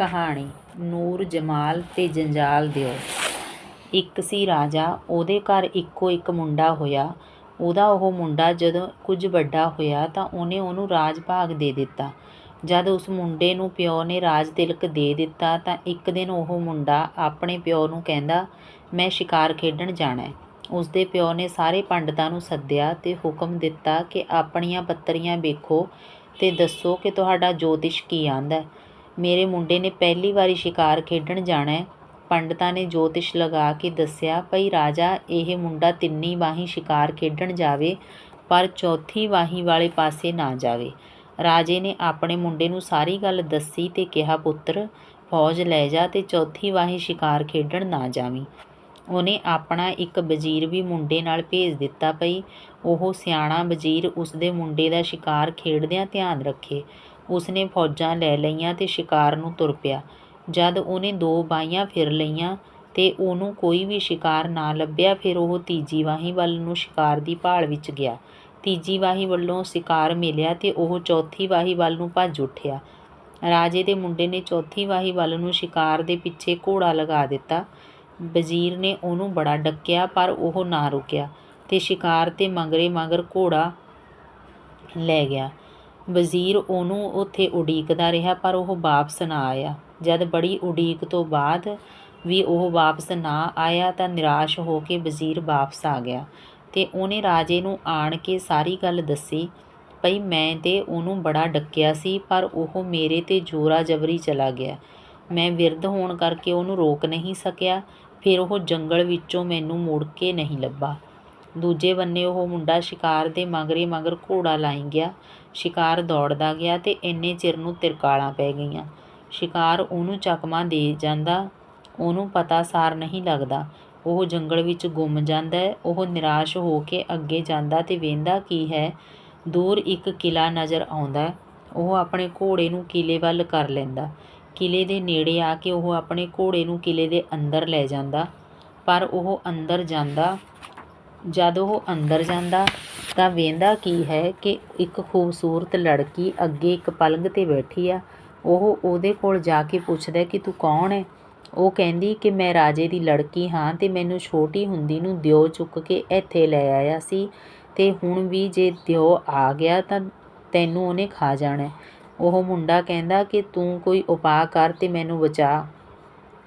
ਕਹਾਣੀ ਨੂਰ ਜਮਾਲ ਤੇ ਜੰਜਾਲ ਦਿਓ। ਇੱਕ ਸੀ ਰਾਜਾ, ਉਹਦੇ ਘਰ ਇੱਕੋ ਇੱਕ ਮੁੰਡਾ ਹੋਇਆ। ਉਹਦਾ ਉਹ ਮੁੰਡਾ ਜਦੋਂ ਕੁਝ ਵੱਡਾ ਹੋਇਆ ਤਾਂ ਉਹਨੇ ਉਹਨੂੰ ਰਾਜ ਭਾਗ ਦੇ ਦਿੱਤਾ। ਜਦ ਉਸ ਮੁੰਡੇ ਨੂੰ ਪਿਓ ਨੇ ਰਾਜ ਤਿਲਕ ਦੇ ਦਿੱਤਾ ਤਾਂ ਇੱਕ ਦਿਨ ਉਹ ਮੁੰਡਾ ਆਪਣੇ ਪਿਓ ਨੂੰ ਕਹਿੰਦਾ, ਮੈਂ ਸ਼ਿਕਾਰ ਖੇਡਣ ਜਾਣਾ ਹੈ। ਉਸਦੇ ਪਿਓ ਨੇ ਸਾਰੇ ਪੰਡਤਾਂ ਨੂੰ ਸੱਦਿਆ ਤੇ ਹੁਕਮ ਦਿੱਤਾ ਕਿ ਆਪਣੀਆਂ ਪੱਤਰੀਆਂ ਵੇਖੋ ਤੇ ਦੱਸੋ ਕਿ ਤੁਹਾਡਾ ਜੋਤਿਸ਼ ਕੀ ਆਂਦਾ ਮੇਰੇ ਮੁੰਡੇ ਨੇ ਪਹਿਲੀ ਵਾਰੀ ਸ਼ਿਕਾਰ ਖੇਡਣ ਜਾਣਾ ਹੈ। ਪੰਡਤਾਂ ਨੇ ਜੋਤਿਸ਼ ਲਗਾ ਕੇ ਦੱਸਿਆ, ਭਈ ਰਾਜਾ, ਇਹ ਮੁੰਡਾ ਤਿੰਨੀ ਵਾਹੀ ਸ਼ਿਕਾਰ ਖੇਡਣ ਜਾਵੇ, ਪਰ ਚੌਥੀ ਵਾਹੀ ਵਾਲੇ ਪਾਸੇ ਨਾ ਜਾਵੇ। ਰਾਜੇ ਨੇ ਆਪਣੇ ਮੁੰਡੇ ਨੂੰ ਸਾਰੀ ਗੱਲ ਦੱਸੀ ਤੇ ਕਿਹਾ, ਪੁੱਤਰ, ਫੌਜ ਲੈ ਜਾ ਤੇ ਚੌਥੀ ਵਾਹੀ ਸ਼ਿਕਾਰ ਖੇਡਣ ਨਾ ਜਾਵੀਂ। ਉਹਨੇ ਆਪਣਾ ਇੱਕ ਵਜ਼ੀਰ ਵੀ ਮੁੰਡੇ ਨਾਲ ਭੇਜ ਦਿੱਤਾ ਪਈ ਉਹ ਸਿਆਣਾ ਵਜ਼ੀਰ ਉਸਦੇ ਮੁੰਡੇ ਦਾ ਸ਼ਿਕਾਰ ਖੇਡਦਿਆਂ ਧਿਆਨ ਰੱਖੇ। ਉਸਨੇ ਫੌਜਾਂ ਲੈ ਲਈਆਂ ਤੇ ਸ਼ਿਕਾਰ ਨੂੰ ਤੁਰ ਪਿਆ। ਜਦ ਉਹਨੇ ਦੋ ਬਾਹੀਆਂ ਫਿਰ ਲਈਆਂ ਤੇ ਉਹਨੂੰ ਕੋਈ ਵੀ ਸ਼ਿਕਾਰ ਨਾ ਲੱਭਿਆ, ਫਿਰ ਉਹ ਤੀਜੀ ਵਾਹੀ ਵੱਲ ਨੂੰ ਸ਼ਿਕਾਰ ਦੀ ਭਾਲ ਵਿੱਚ ਗਿਆ। ਤੀਜੀ ਵਾਹੀ ਵੱਲੋਂ ਸ਼ਿਕਾਰ ਮਿਲਿਆ ਤੇ ਉਹ ਚੌਥੀ ਵਾਹੀ ਵੱਲ ਨੂੰ ਭੱਜ ਉੱਠਿਆ। ਰਾਜੇ ਦੇ ਮੁੰਡੇ ਨੇ ਚੌਥੀ ਵਾਹੀ ਵੱਲ ਨੂੰ ਸ਼ਿਕਾਰ ਦੇ ਪਿੱਛੇ ਘੋੜਾ ਲਗਾ ਦਿੱਤਾ। ਵਜ਼ੀਰ ਨੇ ਉਹਨੂੰ ਬੜਾ ਡੱਕਿਆ, ਪਰ ਉਹ ਨਾ ਰੁਕਿਆ ਤੇ ਸ਼ਿਕਾਰ ਤੇ ਮਗਰੇ ਮਗਰ ਘੋੜਾ ਲੈ ਗਿਆ। ਵਜ਼ੀਰ ਉਹਨੂੰ ਉੱਥੇ ਉਡੀਕਦਾ ਰਿਹਾ, ਪਰ ਉਹ ਵਾਪਸ ਨਾ ਆਇਆ। ਜਦ ਬੜੀ ਉਡੀਕ ਤੋਂ ਬਾਅਦ ਵੀ ਉਹ ਵਾਪਸ ਨਾ ਆਇਆ ਤਾਂ ਨਿਰਾਸ਼ ਹੋ ਕੇ ਵਜ਼ੀਰ ਵਾਪਸ ਆ ਗਿਆ ਤੇ ਉਹਨੇ ਰਾਜੇ ਨੂੰ ਆਣ ਕੇ ਸਾਰੀ ਗੱਲ ਦੱਸੀ, ਭਈ ਮੈਂ ਤੇ ਉਹਨੂੰ ਬੜਾ ਡੱਕਿਆ ਸੀ, ਪਰ ਉਹ ਮੇਰੇ ਤੇ ਜੋਰਾ ਜਬਰੀ ਚਲਾ ਗਿਆ। ਮੈਂ ਵਿਰਧ ਹੋਣ ਕਰਕੇ ਉਹਨੂੰ ਰੋਕ ਨਹੀਂ ਸਕਿਆ, ਫਿਰ ਉਹ ਜੰਗਲ ਵਿੱਚੋਂ ਮੈਨੂੰ ਮੁੜ ਕੇ ਨਹੀਂ ਲੱਭਾ। ਦੂਜੇ ਬੰਨੇ ਉਹ ਮੁੰਡਾ ਸ਼ਿਕਾਰ ਦੇ ਮਗਰੇ ਮਗਰ ਘੋੜਾ ਲਾਈ ਗਿਆ ਸ਼ਿਕਾਰ ਦੌੜਦਾ ਗਿਆ ਤੇ ਇੰਨੇ ਚਿਰ ਨੂੰ ਤਿਰਕਾਲਾਂ ਪੈ ਗਈਆਂ। ਸ਼ਿਕਾਰ ਉਹਨੂੰ ਚਕਮਾ ਦੇ ਜਾਂਦਾ, ਉਹਨੂੰ ਪਤਾ ਸਾਰ ਨਹੀਂ ਲੱਗਦਾ। ਉਹ ਜੰਗਲ ਵਿੱਚ ਗੁੰਮ ਜਾਂਦਾ ਉਹ ਨਿਰਾਸ਼ ਹੋ ਕੇ ਅੱਗੇ ਜਾਂਦਾ ਤੇ ਵੇਂਦਾ ਕੀ ਹੈ। ਦੂਰ ਇੱਕ ਕਿਲਾ ਨਜ਼ਰ ਆਉਂਦਾ ਉਹ ਆਪਣੇ ਘੋੜੇ ਨੂੰ ਕਿਲੇ ਵੱਲ ਕਰ ਲੈਂਦਾ। ਕਿਲੇ ਦੇ ਨੇੜੇ ਆ ਕੇ ਉਹ ਆਪਣੇ ਘੋੜੇ ਨੂੰ ਕਿਲੇ ਦੇ ਅੰਦਰ ਲੈ ਜਾਂਦਾ, ਪਰ ਉਹ ਅੰਦਰ ਜਾਂਦਾ ਜਦ ਉਹ ਅੰਦਰ ਜਾਂਦਾ, ਤਾਂ ਵੇਂਦਾ ਕੀ ਹੈ ਕਿ ਇੱਕ ਖੂਬਸੂਰਤ ਲੜਕੀ ਅੱਗੇ ਇੱਕ ਪਲੰਗ ਤੇ ਬੈਠੀ ਆ। ਉਹ ਉਹਦੇ ਕੋਲ ਜਾ ਕੇ ਪੁੱਛਦਾ ਕਿ ਤੂੰ ਕੌਣ ਹੈ ਉਹ ਕਹਿੰਦੀ ਕਿ ਮੈਂ ਰਾਜੇ ਦੀ ਲੜਕੀ ਹਾਂ ਅਤੇ ਮੈਨੂੰ ਛੋਟੀ ਹੁੰਦੀ ਨੂੰ ਦਿਓ ਚੁੱਕ ਕੇ ਇੱਥੇ ਲੈ ਆਇਆ ਸੀ ਅਤੇ ਹੁਣ ਵੀ ਜੇ ਦਿਓ ਆ ਗਿਆ ਤਾਂ ਤੈਨੂੰ ਉਹਨੇ ਖਾ ਜਾਣਾ। ਉਹ ਮੁੰਡਾ ਕਹਿੰਦਾ ਕਿ ਤੂੰ ਕੋਈ ਉਪਾਅ ਕਰ ਅਤੇ ਮੈਨੂੰ ਬਚਾ।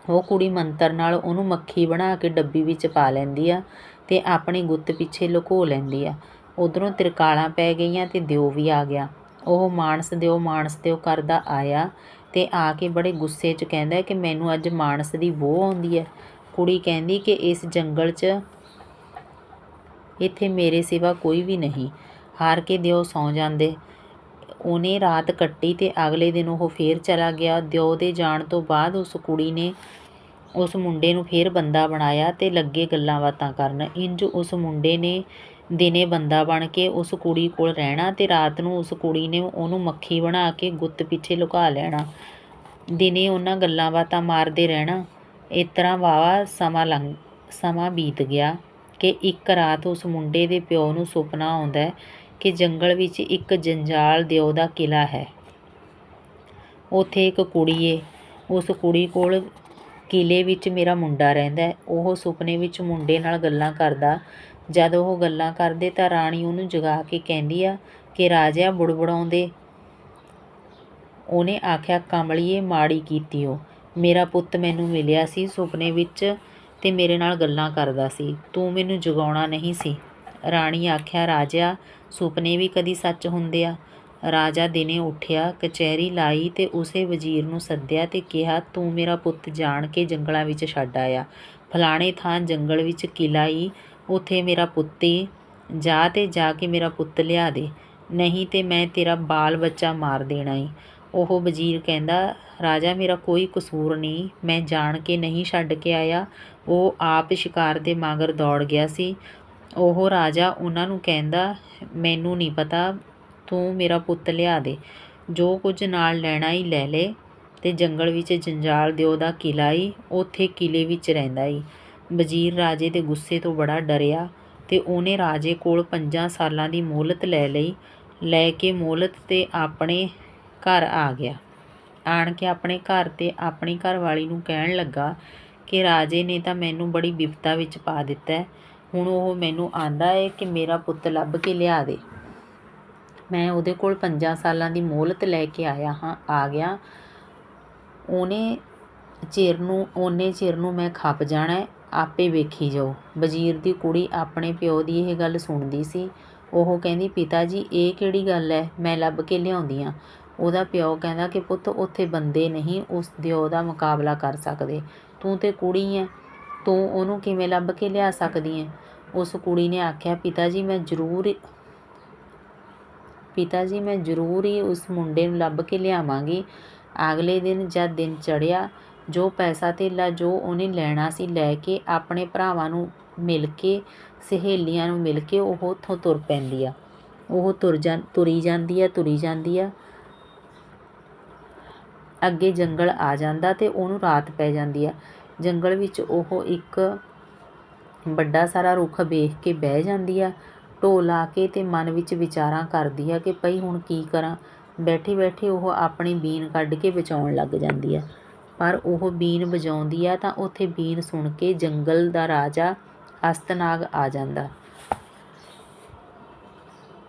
ਉਹ ਕੁੜੀ ਮੰਤਰ ਨਾਲ ਉਹਨੂੰ ਮੱਖੀ ਬਣਾ ਕੇ ਡੱਬੀ ਵਿੱਚ ਪਾ ਲੈਂਦੀ ਆ। ਤੇ ਆਪਣੀ ਗੁੱਤ ਪਿੱਛੇ ਲੁਕੋ ਲੈਂਦੀ ਆ। ਉਧਰੋਂ ਤਿਰਕਾਲਾਂ ਪੈ ਗਈਆਂ ਤੇ ਦਿਓ ਵੀ ਆ ਗਿਆ। ਉਹ ਮਾਨਸ ਦਿਓ ਮਾਨਸ ਦਿਓ ਕਰਦਾ ਆਇਆ ਤੇ ਆ ਕੇ ਬੜੇ ਗੁੱਸੇ 'ਚ ਕਹਿੰਦਾ ਕਿ ਮੈਨੂੰ ਅੱਜ ਮਾਨਸ ਦੀ ਵੋਹ ਆਉਂਦੀ ਹੈ ਕੁੜੀ ਕਹਿੰਦੀ ਕਿ ਇਸ ਜੰਗਲ 'ਚ ਇੱਥੇ ਮੇਰੇ ਸਿਵਾ ਕੋਈ ਵੀ ਨਹੀਂ। ਹਾਰ ਕੇ ਦਿਓ ਸੌਂ ਜਾਂਦੇ। ਉਹਨੇ ਰਾਤ ਕੱਟੀ ਤੇ ਅਗਲੇ ਦਿਨ ਉਹ ਫੇਰ ਚਲਾ ਗਿਆ। ਦਿਓ ਦੇ ਜਾਣ ਤੋਂ ਬਾਅਦ ਉਸ ਕੁੜੀ ਨੇ ਉਸ ਮੁੰਡੇ ਨੂੰ ਫੇਰ ਬੰਦਾ ਬਣਾਇਆ ਤੇ ਲੱਗੇ ਗੱਲਾਂ ਬਾਤਾਂ ਕਰਨ। ਇੰਜ ਉਸ ਮੁੰਡੇ ਨੇ ਦਿਨੇ ਬੰਦਾ ਬਣ ਕੇ ਉਸ ਕੁੜੀ ਕੋਲ ਰਹਿਣਾ ਤੇ ਰਾਤ ਨੂੰ ਉਸ ਕੁੜੀ ਨੇ ਉਹਨੂੰ ਮੱਖੀ ਬਣਾ ਕੇ ਗੁੱਤ ਪਿੱਛੇ ਲੁਕਾ ਲੈਣਾ। ਦਿਨੇ ਉਹਨਾਂ ਗੱਲਾਂ ਬਾਤਾਂ ਮਾਰਦੇ ਰਹਿਣਾ। ਇਸ ਤਰ੍ਹਾਂ ਵਾਵਾ ਸਮਾਂ ਲੰਘ, ਸਮਾਂ ਬੀਤ ਗਿਆ ਕਿ ਇੱਕ ਰਾਤ ਉਸ ਮੁੰਡੇ ਦੇ ਪਿਓ ਨੂੰ ਸੁਪਨਾ ਆਉਂਦਾ ਕਿ ਜੰਗਲ ਵਿੱਚ ਇੱਕ ਜੰਜਾਲ ਦਿਓ ਦਾ ਕਿਲਾ ਹੈ। ਉੱਥੇ ਇੱਕ ਕੁੜੀ ਏ ਉਸ ਕੁੜੀ ਕੋਲ ਕਿਲ੍ਹੇ ਵਿੱਚ ਮੇਰਾ ਮੁੰਡਾ ਰਹਿੰਦਾ ਉਹ ਸੁਪਨੇ ਵਿੱਚ ਮੁੰਡੇ ਨਾਲ ਗੱਲਾਂ ਕਰਦਾ। ਜਦ ਉਹ ਗੱਲਾਂ ਕਰਦੇ ਤਾਂ ਰਾਣੀ ਉਹਨੂੰ ਜਗਾ ਕੇ ਕਹਿੰਦੀ ਆ ਕਿ ਰਾਜਾ ਬੁੜਬੁੜਾਉਂਦੇ। ਉਹਨੇ ਆਖਿਆ, ਕਮਲੀਏ, ਮਾੜੀ ਕੀਤੀ ਉਹ ਮੇਰਾ ਪੁੱਤ ਮੈਨੂੰ ਮਿਲਿਆ ਸੀ ਸੁਪਨੇ ਵਿੱਚ ਤੇ ਮੇਰੇ ਨਾਲ ਗੱਲਾਂ ਕਰਦਾ ਸੀ। ਤੂੰ ਮੈਨੂੰ ਜਗਾਉਣਾ ਨਹੀਂ ਸੀ। ਰਾਣੀ ਆਖਿਆ ਰਾਜਾ ਸੁਪਨੇ ਵੀ ਕਦੀ ਸੱਚ ਹੁੰਦੇ ਆ। ਰਾਜਾ ਦਿਨੇ ਉੱਠਿਆ, ਕਚਹਿਰੀ ਲਾਈ ਤੇ ਉਸੇ ਵਜ਼ੀਰ ਨੂੰ ਸੱਦਿਆ ਤੇ ਕਿਹਾ, ਤੂੰ ਮੇਰਾ ਪੁੱਤ ਜਾਣ ਕੇ ਜੰਗਲਾਂ ਵਿੱਚ ਛੱਡ ਆਇਆ। ਫਲਾਣੇ ਥਾਂ ਜੰਗਲ ਵਿੱਚ ਕਿਲਾ ਈ, ਉੱਥੇ ਮੇਰਾ ਪੁੱਤ ਈ। ਜਾ ਤੇ ਜਾ ਕੇ ਮੇਰਾ ਪੁੱਤ ਲਿਆ ਦੇ। ਨਹੀਂ ਤੇ ਮੈਂ ਤੇਰਾ ਬਾਲ ਬੱਚਾ ਮਾਰ ਦੇਣਾ ਈ। ਉਹ ਵਜ਼ੀਰ ਕਹਿੰਦਾ, ਰਾਜਾ, ਮੇਰਾ ਕੋਈ ਕਸੂਰ ਨਹੀਂ। ਮੈਂ ਜਾਣ ਕੇ ਨਹੀਂ ਛੱਡ ਕੇ ਆਇਆ। ਉਹ ਆਪ ਸ਼ਿਕਾਰ ਦੇ ਮਗਰ ਦੌੜ ਗਿਆ ਸੀ। ਉਹ ਰਾਜਾ ਉਹਨਾਂ ਨੂੰ ਕਹਿੰਦਾ, ਮੈਨੂੰ ਨਹੀਂ ਪਤਾ। ਤੂੰ ਮੇਰਾ ਪੁੱਤ ਲਿਆ ਦੇ। ਜੋ ਕੁਝ ਨਾਲ ਲੈਣਾ ਹੀ ਲੈ ਲੈ ਤੇ ਜੰਗਲ ਵਿੱਚ ਜੰਜਾਲ ਦਿਓ ਦਾ ਕਿਲਾ ਈ, ਉੱਥੇ ਕਿਲੇ ਵਿੱਚ ਰਹਿੰਦਾ ਈ। ਵਜ਼ੀਰ ਰਾਜੇ ਦੇ ਗੁੱਸੇ ਤੋਂ ਬੜਾ ਡਰਿਆ ਤੇ ਉਹਨੇ ਰਾਜੇ ਕੋਲ ਪੰਜਾਂ ਸਾਲਾਂ ਦੀ ਮੋਹਲਤ ਲੈ ਲਈ। ਲੈ ਕੇ ਮੋਹਲਤ ਤੇ ਆਪਣੇ ਘਰ ਆ ਗਿਆ। ਆਣ ਕੇ ਆਪਣੇ ਘਰ ਤੇ ਆਪਣੀ ਘਰਵਾਲੀ ਨੂੰ ਕਹਿਣ ਲੱਗਾ ਕਿ ਰਾਜੇ ਨੇ ਤਾਂ ਮੈਨੂੰ ਬੜੀ ਬਿਪਤਾ ਵਿੱਚ ਪਾ ਦਿੱਤਾ ਹੁਣ ਉਹ ਮੈਨੂੰ ਆਂਦਾ ਏ ਕਿ ਮੇਰਾ ਪੁੱਤ ਲੱਭ ਕੇ ਲਿਆ ਦੇ। ਮੈਂ ਉਹਦੇ ਕੋਲ ਪੰਜਾਂ ਸਾਲਾਂ ਦੀ ਮੋਹਲਤ ਲੈ ਕੇ ਆਇਆ ਹਾਂ, ਆ ਗਿਆ। ਉਹਨੇ ਚਿਰ ਨੂੰ ਓਨੇ ਚਿਰ ਨੂੰ ਮੈਂ ਖੱਪ ਜਾਣਾ ਆਪੇ ਵੇਖੀ ਜਾਓ। ਵਜ਼ੀਰ ਦੀ ਕੁੜੀ ਆਪਣੇ ਪਿਓ ਦੀ ਇਹ ਗੱਲ ਸੁਣਦੀ ਸੀ। ਉਹ ਕਹਿੰਦੀ, ਪਿਤਾ ਜੀ, ਇਹ ਕਿਹੜੀ ਗੱਲ ਹੈ? ਮੈਂ ਲੱਭ ਕੇ ਲਿਆਉਂਦੀ ਹਾਂ। ਉਹਦਾ ਪਿਓ ਕਹਿੰਦਾ ਕਿ, ਪੁੱਤ, ਉੱਥੇ ਬੰਦੇ ਨਹੀਂ, ਉਸ ਦਿਓ ਦਾ ਮੁਕਾਬਲਾ ਕਰ ਸਕਦੇ। ਤੂੰ ਤੇ ਕੁੜੀ ਹੈ, ਤੂੰ ਉਹਨੂੰ ਕਿਵੇਂ ਲੱਭ ਕੇ ਲਿਆ ਸਕਦੀ ਹੈ? ਉਸ ਕੁੜੀ ਨੇ ਆਖਿਆ, ਪਿਤਾ ਜੀ, ਮੈਂ ਜ਼ਰੂਰ ਪਿਤਾ ਜੀ, ਮੈਂ ਜ਼ਰੂਰ ਹੀ ਉਸ ਮੁੰਡੇ ਨੂੰ ਲੱਭ ਕੇ ਲਿਆਵਾਂਗੀ। ਅਗਲੇ ਦਿਨ ਜਦ ਦਿਨ ਚੜ੍ਹਿਆ, ਜੋ ਪੈਸਾ ਧੇਲਾ ਜੋ ਉਹਨੇ ਲੈਣਾ ਸੀ ਲੈ ਕੇ ਆਪਣੇ ਭਰਾਵਾਂ ਨੂੰ ਮਿਲ ਕੇ, ਸਹੇਲੀਆਂ ਨੂੰ ਮਿਲ ਕੇ ਉਹ ਉੱਥੋਂ ਤੁਰ ਪੈਂਦੀ ਆ। ਉਹ ਤੁਰ ਜਾਂ, ਤੁਰੀ ਜਾਂਦੀ ਆ, ਤੁਰੀ ਜਾਂਦੀ ਆ। ਅੱਗੇ ਜੰਗਲ ਆ ਜਾਂਦਾ ਤੇ ਉਹਨੂੰ ਰਾਤ ਪੈ ਜਾਂਦੀ ਆ। ਜੰਗਲ ਵਿੱਚ ਉਹ ਇੱਕ ਵੱਡਾ ਸਾਰਾ ਰੁੱਖ ਵੇਖ ਕੇ ਬਹਿ ਜਾਂਦੀ ਆ। ਢੋ ਲਾ ਕੇ ਤੇ ਮਨ ਵਿੱਚ ਵਿਚਾਰਾਂ ਕਰਦੀ ਆ ਕਿ ਭਈ ਹੁਣ ਕੀ ਕਰਾਂ। ਬੈਠੇ ਬੈਠੇ ਉਹ ਆਪਣੀ ਬੀਨ ਕੱਢ ਕੇ ਵਜਾਉਣ ਲੱਗ ਜਾਂਦੀ ਆ। ਪਰ ਉਹ ਬੀਨ ਵਜਾਉਂਦੀ ਆ ਤਾਂ ਉੱਥੇ ਬੀਨ ਸੁਣ ਕੇ ਜੰਗਲ ਦਾ ਰਾਜਾ ਅਸਤਨਾਗ ਆ ਜਾਂਦਾ।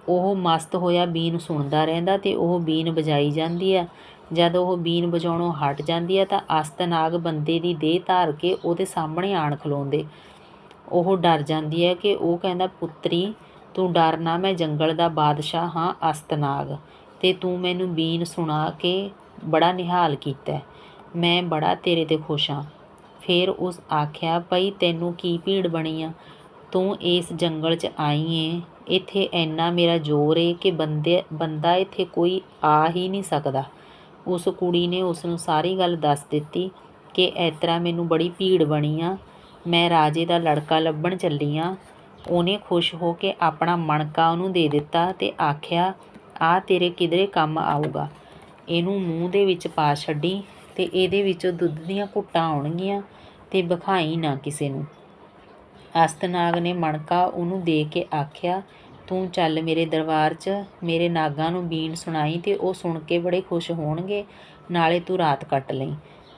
ਉਹ ਮਸਤ ਹੋਇਆ ਬੀਨ ਸੁਣਦਾ ਰਹਿੰਦਾ ਤੇ ਉਹ ਬੀਨ ਵਜਾਈ ਜਾਂਦੀ ਆ। ਜਦ ਉਹ ਬੀਨ ਵਜਾਉਣੋਂ ਹਟ ਜਾਂਦੀ ਆ ਤਾਂ ਅਸਤਨਾਗ ਬੰਦੇ ਦੀ ਦੇਹ ਧਾਰ ਕੇ ਉਹਦੇ ਸਾਹਮਣੇ ਆਣ ਖਲੋਂਦੇ। ਉਹ ਡਰ ਜਾਂਦੀ ਹੈ ਕਿ ਉਹ ਕਹਿੰਦਾ, ਪੁੱਤਰੀ ਤੂੰ ਡਰ ਨਾ, ਮੈਂ ਜੰਗਲ ਦਾ ਬਾਦਸ਼ਾਹ ਹਾਂ, ਅਸਤਨਾਗ। ਤੇ ਤੂੰ ਮੈਨੂੰ ਬੀਨ ਸੁਣਾ ਕੇ ਬੜਾ ਨਿਹਾਲ ਕੀਤਾ। ਮੈਂ ਬੜਾ ਤੇਰੇ ਤੇ ਖੁਸ਼ ਹਾਂ। ਫਿਰ ਉਸ ਆਖਿਆ, ਭਈ ਤੈਨੂੰ ਕੀ ਭੀੜ ਬਣੀ ਆ? ਤੂੰ ਇਸ ਜੰਗਲ 'ਚ ਆਈ ਏ। ਇੱਥੇ ਇੰਨਾ ਮੇਰਾ ਜ਼ੋਰ ਏ ਕਿ ਬੰਦੇ, ਬੰਦਾ ਇੱਥੇ ਕੋਈ ਆ ਹੀ ਨਹੀਂ ਸਕਦਾ। ਉਸ ਕੁੜੀ ਨੇ ਉਸ ਨੂੰ ਸਾਰੀ ਗੱਲ ਦੱਸ ਦਿੱਤੀ ਕਿ ਇਸ ਤਰ੍ਹਾਂ ਮੈਨੂੰ ਬੜੀ ਭੀੜ ਬਣੀ ਆ। ਮੈਂ ਰਾਜੇ ਦਾ ਲੜਕਾ ਲੱਭਣ ਚੱਲੀ ਆ। ਉਹਨੇ ਖੁਸ਼ ਹੋ ਕੇ ਆਪਣਾ ਮਣਕਾ ਉਹਨੂੰ ਦੇ ਦਿੱਤਾ ਤੇ ਆਖਿਆ, ਆ ਤੇਰੇ ਕਿਧਰੇ ਕੰਮ ਆਊਗਾ। ਇਹਨੂੰ ਮੂੰਹ ਦੇ ਵਿੱਚ ਪਾ ਛੱਡੀ ਤੇ ਇਹਦੇ ਵਿੱਚੋਂ ਦੁੱਧ ਦੀਆਂ ਘੁੱਟਾਂ ਆਉਣਗੀਆਂ ਤੇ ਵਿਖਾਈ ਨਾ ਕਿਸੇ ਨੂੰ। ਅਸਤਨਾਗ ਨੇ ਮਣਕਾ ਉਹਨੂੰ ਦੇ ਕੇ ਆਖਿਆ, ਤੂੰ ਚੱਲ ਮੇਰੇ ਦਰਬਾਰ 'ਚ, ਮੇਰੇ ਨਾਗਾਂ ਨੂੰ ਬੀਣ ਸੁਣਾਈ ਤੇ ਉਹ ਸੁਣ ਕੇ ਬੜੇ ਖੁਸ਼ ਹੋਣਗੇ, ਨਾਲੇ ਤੂੰ ਰਾਤ ਕੱਟ ਲਈ।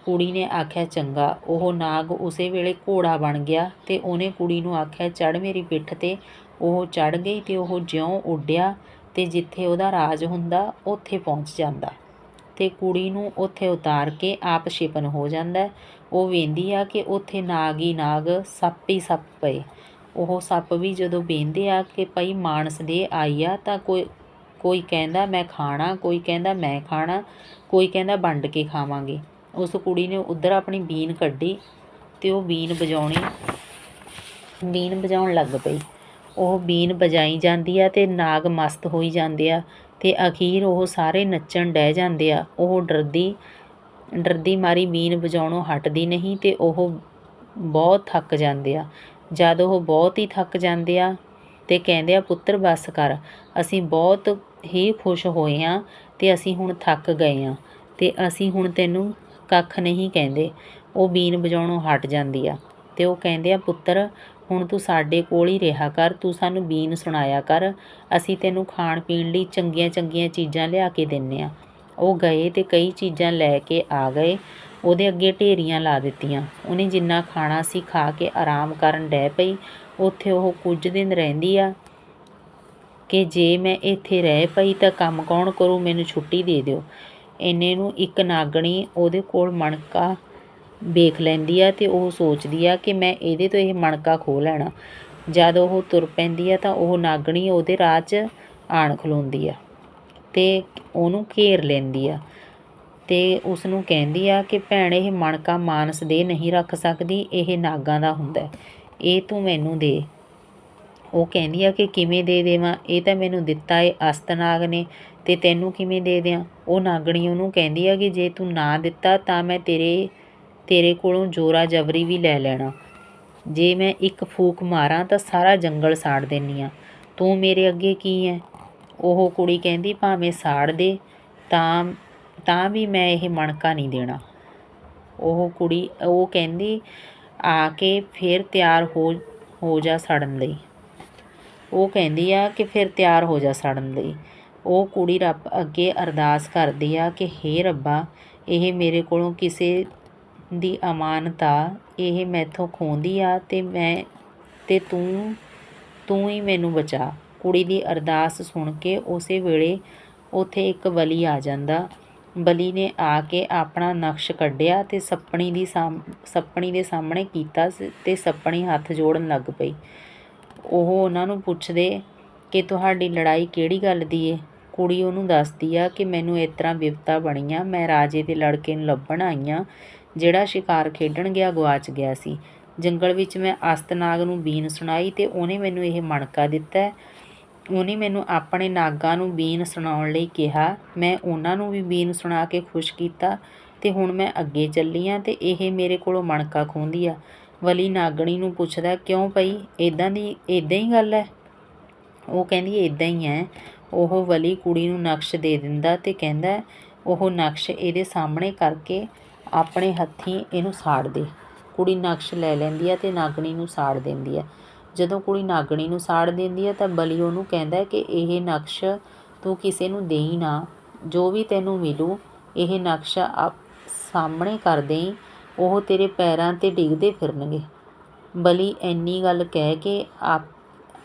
ਕੁੜੀ ਨੇ ਆਖਿਆ, ਚੰਗਾ। ਉਹ ਨਾਗ ਉਸੇ ਵੇਲੇ ਘੋੜਾ ਬਣ ਗਿਆ ਤੇ ਉਹਨੇ ਕੁੜੀ ਨੂੰ ਆਖਿਆ ਚੜ ਮੇਰੀ ਪਿੱਠ ਤੇ। ਉਹ ਚੜ ਗਈ ਤੇ ਉਹ ਜਿਉਂ ਉੱਡਿਆ ਤੇ ਜਿੱਥੇ ਉਹਦਾ ਰਾਜ ਹੁੰਦਾ, ਉੱਥੇ ਪਹੁੰਚ ਜਾਂਦਾ ਤੇ ਕੁੜੀ ਨੂੰ ਉੱਥੇ ਉਤਾਰ ਕੇ ਆਪ ਛਿਪਨ ਹੋ ਜਾਂਦਾ। ਉਹ ਵੇਂਦੀ ਆ ਕਿ ਉੱਥੇ ਨਾਗ ਹੀ ਨਾਗ, ਸੱਪ ਹੀ ਸੱਪ ਪਏ। ਉਹ ਸੱਪ ਵੀ ਜਦੋਂ ਵੇਂਦੇ ਆ ਕਿ ਭਈ ਮਾਨਸ ਦੇ ਆਈ ਆ ਤਾਂ ਕੋਈ ਕੋਈ ਕਹਿੰਦਾ, ਮੈਂ ਖਾਣਾ। ਕੋਈ ਕਹਿੰਦਾ, ਮੈਂ ਖਾਣਾ। ਕੋਈ ਕਹਿੰਦਾ, ਵੰਡ ਕੇ ਖਾਵਾਂਗੇ। ਉਸ ਕੁੜੀ ਨੇ ਉਧਰ ਆਪਣੀ ਬੀਨ ਕੱਢੀ ਤੇ ਉਹ ਬੀਨ ਵਜਾਉਣੀ, ਬੀਨ ਵਜਾਉਣ ਲੱਗ ਪਈ। ਉਹ ਬੀਨ ਵਜਾਈ ਜਾਂਦੀ ਆ ਤੇ ਨਾਗ ਮਸਤ ਹੋਈ ਜਾਂਦੇ ਆ ਤੇ ਅਖੀਰ ਉਹ ਸਾਰੇ ਨੱਚਣ ਡਹਿ ਜਾਂਦੇ ਆ। ਉਹ ਡਰਦੀ ਡਰਦੀ ਮਾਰੀ ਬੀਨ ਵਜਾਉਣੋਂ ਹਟਦੀ ਨਹੀਂ ਤੇ ਉਹ ਬਹੁਤ ਥੱਕ ਜਾਂਦੇ ਆ। ਜਦ ਉਹ ਬਹੁਤ ਹੀ ਥੱਕ ਜਾਂਦੇ ਆ ਤੇ ਕਹਿੰਦੇ ਆ, ਪੁੱਤਰ, ਬੱਸ ਕਰ। ਅਸੀਂ ਬਹੁਤ ਹੀ ਖੁਸ਼ ਹੋਏ ਆ ਤੇ ਅਸੀਂ ਹੁਣ ਥੱਕ ਗਏ ਆ ਤੇ ਅਸੀਂ ਹੁਣ ਤੈਨੂੰ ਕੱਖ ਨਹੀਂ ਕਹਿੰਦੇ। ਉਹ ਬੀਨ ਵਜਾਉਣੋਂ ਹਟ ਜਾਂਦੀ ਆ ਤੇ ਉਹ ਕਹਿੰਦੇ ਆ, ਪੁੱਤਰ, ਹੁਣ ਤੂੰ ਸਾਡੇ ਕੋਲ ਹੀ ਰਿਹਾ ਕਰ, ਤੂੰ ਸਾਨੂੰ ਬੀਨ ਸੁਣਾਇਆ ਕਰ। ਅਸੀਂ ਤੈਨੂੰ ਖਾਣ ਪੀਣ ਲਈ ਚੰਗੀਆਂ ਚੰਗੀਆਂ ਚੀਜ਼ਾਂ ਲਿਆ ਕੇ ਦਿੰਨੇ ਆ। ਉਹ ਗਏ ਤੇ ਕਈ ਚੀਜ਼ਾਂ ਲੈ ਕੇ ਆ ਗਏ। ਉਹਦੇ ਅੱਗੇ ਢੇਰੀਆਂ ਲਾ ਦਿੱਤੀਆਂ। ਉਹਨੇ ਜਿੰਨਾ ਖਾਣਾ ਸੀ ਖਾ ਕੇ ਆਰਾਮ ਕਰਨ ਡੈ ਪਈ। ਉੱਥੇ ਉਹ ਕੁਝ ਦਿਨ ਰਹਿੰਦੀ ਆ ਕਿ ਜੇ ਮੈਂ ਇੱਥੇ ਰਹਿ ਪਈ ਤਾਂ ਕੰਮ ਕੌਣ ਕਰੂ? ਮੈਨੂੰ ਛੁੱਟੀ ਦੇ ਦਿਓ। ਇੰਨੇ ਨੂੰ ਇੱਕ ਨਾਗਣੀ ਉਹਦੇ ਕੋਲ ਮਣਕਾ ਵੇਖ ਲੈਂਦੀ ਆ ਤੇ ਉਹ ਸੋਚਦੀ ਆ ਕਿ ਮੈਂ ਇਹਦੇ ਤੋਂ ਇਹ ਮਣਕਾ ਖੋਹ ਲੈਣਾ। ਜਦ ਉਹ ਤੁਰ ਪੈਂਦੀ ਆ ਤਾਂ ਉਹ ਨਾਗਣੀ ਉਹਦੇ ਰਾਹ 'ਚ ਆਣ ਖਲੋਂਦੀ ਆ ਤੇ ਉਹਨੂੰ ਘੇਰ ਲੈਂਦੀ ਆ ਤੇ ਉਸ ਨੂੰ ਕਹਿੰਦੀ ਆ ਕਿ ਭੈਣ, ਇਹ ਮਣਕਾ ਮਾਨਸ ਦੇ ਨਹੀਂ ਰੱਖ ਸਕਦੀ, ਇਹ ਨਾਗਾਂ ਦਾ ਹੁੰਦਾ। ਇਹ ਤੂੰ ਮੈਨੂੰ ਦੇ। ਉਹ ਕਹਿੰਦੀ ਆ ਕਿ ਕਿਵੇਂ ਦੇ ਦੇਵਾਂ? ਇਹ ਤਾਂ ਮੈਨੂੰ ਦਿੱਤਾ ਏ ਅਸਤਨਾਗ ਨੇ ਤੇ ਤੈਨੂੰ ਕਿਵੇਂ ਦੇ ਦਿਆਂ? ਉਹ ਨਾਗਣੀ ਉਹਨੂੰ ਕਹਿੰਦੀ ਆ ਕਿ ਜੇ ਤੂੰ ਨਾ ਦਿੱਤਾ ਤਾਂ ਮੈਂ ਤੇਰੇ ਤੇਰੇ ਕੋਲੋਂ ਜੋਰਾ ਜਬਰੀ ਵੀ ਲੈ ਲੈਣਾ। ਜੇ ਮੈਂ ਇੱਕ ਫੂਕ ਮਾਰਾਂ ਤਾਂ ਸਾਰਾ ਜੰਗਲ ਸਾੜ ਦੇਨੀ ਆ। ਤੂੰ ਮੇਰੇ ਅੱਗੇ ਕੀ ਹੈ ਉਹ ਕੁੜੀ ਕਹਿੰਦੀ, ਭਾਵੇਂ ਸਾੜ ਦੇ, ਤਾਂ ਤਾਂ ਵੀ ਮੈਂ ਇਹ ਮਣਕਾ ਨਹੀਂ ਦੇਣਾ। ਉਹ ਕੁੜੀ, ਉਹ ਕਹਿੰਦੀ, ਆ ਕੇ ਫਿਰ ਤਿਆਰ ਹੋ ਹੋ ਜਾ ਸੜਨ ਲਈ। ਉਹ ਕਹਿੰਦੀ ਆ ਕਿ ਫਿਰ ਤਿਆਰ ਹੋ ਜਾ ਸੜਨ ਲਈ। ਉਹ ਕੁੜੀ ਰੱਬ ਅੱਗੇ ਅਰਦਾਸ ਕਰਦੀ ਆ ਕਿ, ਹੇ ਰੱਬਾ, ਇਹ ਮੇਰੇ ਕੋਲੋਂ ਕਿਸੇ ਦੀ ਅਮਾਨਤ ਆ ਇਹ ਮੈਥੋਂ ਖੋਹਦੀ ਆ ਤੇ ਮੈਂ, ਤੇ ਤੂੰ ਤੂੰ ਹੀ ਮੈਨੂੰ ਬਚਾ। ਕੁੜੀ ਦੀ ਅਰਦਾਸ ਸੁਣ ਕੇ ਉਸੇ ਵੇਲੇ ਉੱਥੇ ਇੱਕ ਬਲੀ ਆ ਜਾਂਦਾ। ਬਲੀ ਨੇ ਆ ਕੇ ਆਪਣਾ ਨਕਸ਼ ਕੱਢਿਆ ਤੇ ਸੱਪਣੀ ਦੀ ਸਾਮ, ਸੱਪਣੀ ਦੇ ਸਾਹਮਣੇ ਕੀਤਾ ਸ- ਤੇ ਸੱਪਣੀ ਹੱਥ ਜੋੜਨ ਲੱਗ ਪਈ। ਉਹ ਉਹਨਾਂ ਨੂੰ ਪੁੱਛਦੇ ਕਿ ਤੁਹਾਡੀ ਲੜਾਈ ਕਿਹੜੀ ਗੱਲ ਦੀ ਏ? ਕੁੜੀ ਉਹਨੂੰ ਦੱਸਦੀ ਆ ਕਿ ਮੈਨੂੰ ਇਸ ਤਰ੍ਹਾਂ ਵਿਪਤਾ ਬਣੀ ਆ ਮੈਂ ਰਾਜੇ ਦੇ ਲੜਕੇ ਨੂੰ ਲੱਭਣ ਆਈ ਆ, ਜਿਹੜਾ ਸ਼ਿਕਾਰ ਖੇਡਣ ਗਿਆ ਗਵਾਚ ਗਿਆ ਸੀ। ਜੰਗਲ ਵਿੱਚ ਮੈਂ ਅਸਤਨਾਗ ਨੂੰ ਬੀਨ ਸੁਣਾਈ ਤੇ ਉਹਨੇ ਮੈਨੂੰ ਇਹ ਮਣਕਾ ਦਿੱਤਾ। ਉਹਨੇ ਮੈਨੂੰ ਆਪਣੇ ਨਾਗਾਂ ਨੂੰ ਬੀਨ ਸੁਣਾਉਣ ਲਈ ਕਿਹਾ। ਮੈਂ ਉਹਨਾਂ ਨੂੰ ਵੀ ਬੀਨ ਸੁਣਾ ਕੇ ਖੁਸ਼ ਕੀਤਾ ਤੇ ਹੁਣ ਮੈਂ ਅੱਗੇ ਚੱਲੀ ਆ ਤੇ ਇਹ ਮੇਰੇ ਕੋਲੋਂ ਮਣਕਾ ਖੋਹਦੀ ਆ। ਵਲੀ ਨਾਗਣੀ ਨੂੰ ਪੁੱਛਦਾ, ਕਿਉਂ ਪਈ ਇਦਾਂ ਦੀ ਇਦਾਂ ਹੀ ਗੱਲ ਹੈ? ਉਹ ਕਹਿੰਦੀ ਇਦਾਂ ਹੀ ਹੈ। ਉਹ ਵਲੀ ਕੁੜੀ ਨੂੰ ਨਕਸ਼ ਦੇ ਦਿੰਦਾ ਤੇ ਕਹਿੰਦਾ, ਉਹ ਨਕਸ਼ ਇਹਦੇ ਸਾਹਮਣੇ ਕਰਕੇ ਆਪਣੇ ਹੱਥੀਂ ਇਹਨੂੰ ਸਾੜ ਦੇ। ਕੁੜੀ ਨਕਸ਼ ਲੈ ਲੈਂਦੀ ਹੈ ਤੇ ਨਾਗਣੀ ਨੂੰ ਸਾੜ ਦਿੰਦੀ ਹੈ ਜਦੋਂ ਕੁੜੀ ਨਾਗਣੀ ਨੂੰ ਸਾੜ ਦਿੰਦੀ ਹੈ ਤਾਂ ਬਲੀ ਉਹਨੂੰ ਕਹਿੰਦਾ ਕਿ ਇਹ ਨਕਸ਼ ਤੂੰ ਕਿਸੇ ਨੂੰ ਦੇਈ ਨਾ। ਜੋ ਵੀ ਤੈਨੂੰ ਮਿਲੂ, ਇਹ ਨਕਸ਼ਾ ਆਪ ਸਾਹਮਣੇ ਕਰ ਦੇਈ। ਉਹ ਤੇਰੇ ਪੈਰਾਂ ਤੇ ਡਿੱਗਦੇ ਫਿਰਨਗੇ। ਬਲੀ ਇੰਨੀ ਗੱਲ ਕਹਿ ਕੇ ਆਪ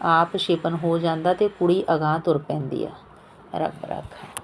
ਆਪ ਛਿਪਨ ਹੋ ਜਾਂਦਾ ਤੇ ਕੁੜੀ ਅਗਾਂਹ ਤੁਰ ਪੈਂਦੀ ਆ। ਰੱਬ ਰੱਖਾ।